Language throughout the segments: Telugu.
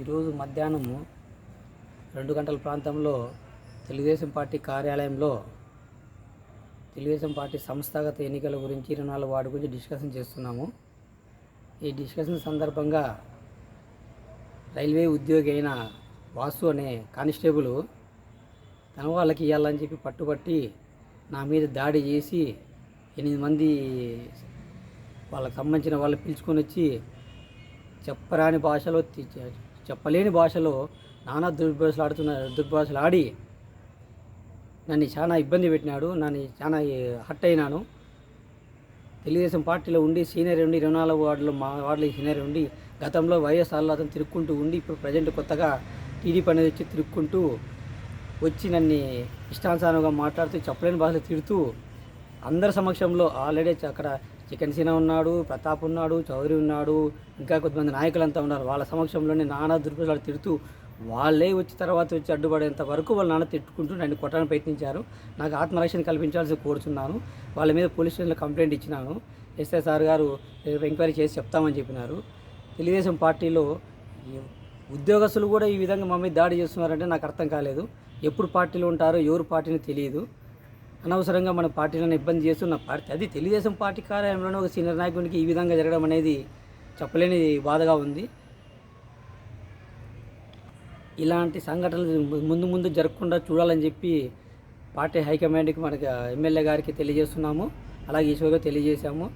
ఈరోజు మధ్యాహ్నము రెండు గంటల ప్రాంతంలో తెలుగుదేశం పార్టీ కార్యాలయంలో తెలుగుదేశం పార్టీ సంస్థాగత ఎన్నికల గురించి ఇరవై నాలుగు వార్డు గురించి డిస్కషన్ చేస్తున్నాము. ఈ డిస్కషన్ సందర్భంగా రైల్వే ఉద్యోగి అయిన వాసు అనే కానిస్టేబుల్ తన వాళ్ళకి ఇవ్వాలని చెప్పి పట్టుబట్టి నా మీద దాడి చేసి ఎనిమిది మంది వాళ్ళకి సంబంధించిన వాళ్ళు పిలుచుకొని వచ్చి చెప్పరాని భాషలో చెప్పలేని భాషలో నానా దుర్భాషలు ఆడుతున్న దుర్భాషలు ఆడి నన్ను చాలా ఇబ్బంది పెట్టినాడు నన్ను చాలా హట్ అయినాను. తెలుగుదేశం పార్టీలో ఉండి సీనియర్ ఉండి ఇరవై నాలుగు వార్డులో మా వార్డులో సీనియర్ ఉండి గతంలో వైఎస్ఆర్లో అతను తిరుక్కుంటూ ఉండి ఇప్పుడు ప్రజెంట్ కొత్తగా టీడీపీ అనేది వచ్చి తిరుక్కుంటూ వచ్చి నన్ను ఇష్టానుసారంగా మాట్లాడుతూ చెప్పలేని భాషలో తిడుతూ అందరి సమక్షంలో ఆల్రెడీ అక్కడ చికెన్ సీన ఉన్నాడు ప్రతాప్ ఉన్నాడు చౌదరి ఉన్నాడు ఇంకా కొంతమంది నాయకులంతా ఉన్నారు. వాళ్ళ సమక్షంలోనే నానా దుర్భాషలు తిడుతూ వాళ్ళే వచ్చి తర్వాత వచ్చి అడ్డుపడేంత వరకు వాళ్ళ నాన్న తిట్టుకుంటూ నన్ను కొట్టడానికి ప్రయత్నించారు. నాకు ఆత్మరక్షణ కల్పించాల్సి కోరుతున్నాను వాళ్ళ మీద పోలీస్ స్టేషన్లో కంప్లైంట్ ఇచ్చినాను. ఎస్ఐ సార్ గారు ఎంక్వైరీ చేసి చెప్తామని చెప్పినారు. తెలుగుదేశం పార్టీలో ఉద్యోగస్తులు కూడా ఈ విధంగా మా మీద దాడి చేస్తున్నారంటే నాకు అర్థం కాలేదు. ఎప్పుడు పార్టీలో ఉంటారో ఎవరు పార్టీని తెలియదు. అనవసరంగా మన పార్టీలను ఇబ్బంది చేస్తున్న పార్టీ అది తెలుగుదేశం పార్టీ కార్యాలయంలోనే ఒక సీనియర్ నాయకునికి ఈ విధంగా జరగడం అనేది చెప్పలేని బాధగా ఉంది. ఇలాంటి సంఘటనలు ముందు ముందు జరగకుండా చూడాలని చెప్పి పార్టీ హైకమాండ్కి మనకి ఎమ్మెల్యే గారికి తెలియజేస్తున్నాము. అలాగే ఈశ్వర్గా తెలియజేశాము.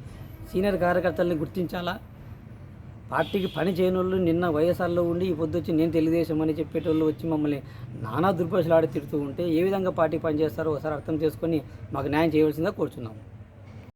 సీనియర్ కార్యకర్తల్ని గుర్తించాలా? పార్టీకి పని చేయని వాళ్ళు నిన్న వైఎస్ఆర్లో ఉండి ఈ పొద్దు వచ్చి నేను తెలుగుదేశం అని చెప్పేటోళ్ళు వచ్చి మమ్మల్ని నానా దుర్భాషలు ఆడి తిడుతూ ఉంటే ఏ విధంగా పార్టీ పనిచేస్తారో ఒకసారి అర్థం చేసుకొని మాకు న్యాయం చేయవలసిందిగా కోరుచున్నాము.